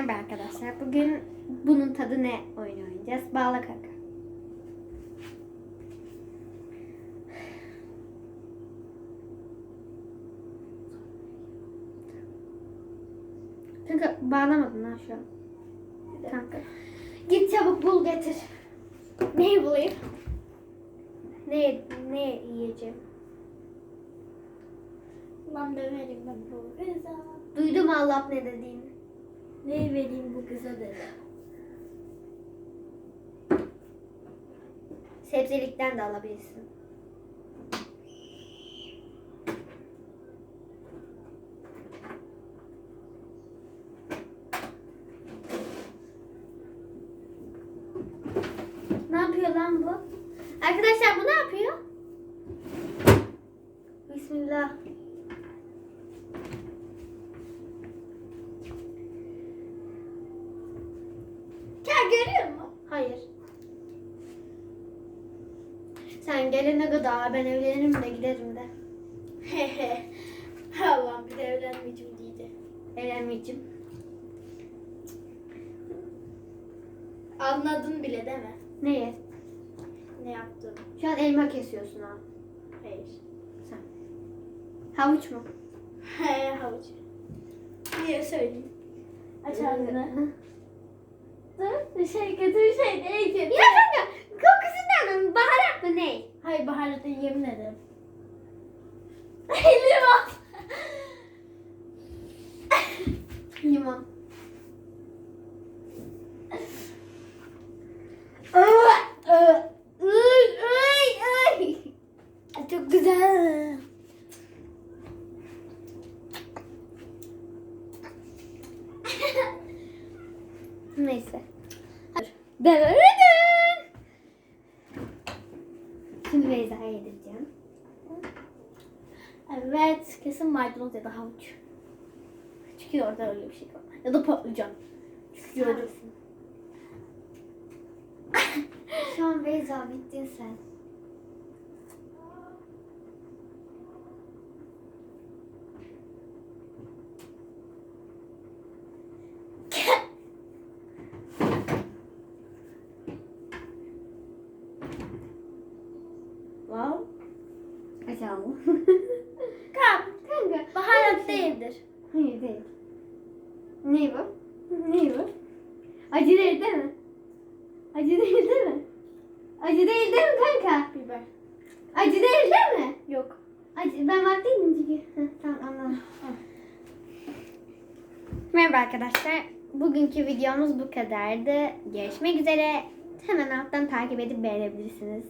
Merhaba arkadaşlar. Bugün bunun tadı ne oyunu oynayacağız? Bağla kaka. Kanka bağlamadın ha şu an. Kanka. Git çabuk bul getir. Neyi bulayım? Ne, ne yiyeceğim? Lan döverim ben bu. Duydum Allah ne dediğini. Ne vereyim bu kıza dedi. Sebzelikten de alabilirsin. Ne yapıyor lan bu? Arkadaşlar bu ne yapıyor? Bismillah. Görüyor musun? Hayır. Sen gelene kadar ben evlenirim de giderim de. Hehe. Allah'ım bir de evlenmeyeceğim dedi. Evlenmeyeceğim. Anladın bile değil mi? Neye? Ne yaptığımı. Şu an elma kesiyorsun ha. Hayır. Sen. Havuç mu? He havuç. Niye söyleyeyim? Aç ağzını. Bir şey kötü bir şey değil ki. Ya kanka kokusundan mı? Baharat mı ne? Hayır baharatı yemin ederim. Limon. Ay. Çok güzel. Neyse. Dırırırın. Şimdi Beyza'ya yedireceğim. Evet, kesin maydanoz ya da havuç. Çünkü orada öyle bir şey var. Ya da patlıcan. Gördüm. Şu an Beyza bittin sen. Açalım. Kap. Kanka. Baharat değildir. Hayır değil. Ne bu? Ne bu? Acı değil değil mi? Acı değil değil mi? Acı değil değil mi kanka? Biber. Acı değil değil mi? Yok. Acı, ben bak değilim çünkü. Heh, tamam anladım. Merhaba arkadaşlar. Bugünkü videomuz bu kadardı. Görüşmek üzere. Hemen alttan takip edip beğenebilirsiniz.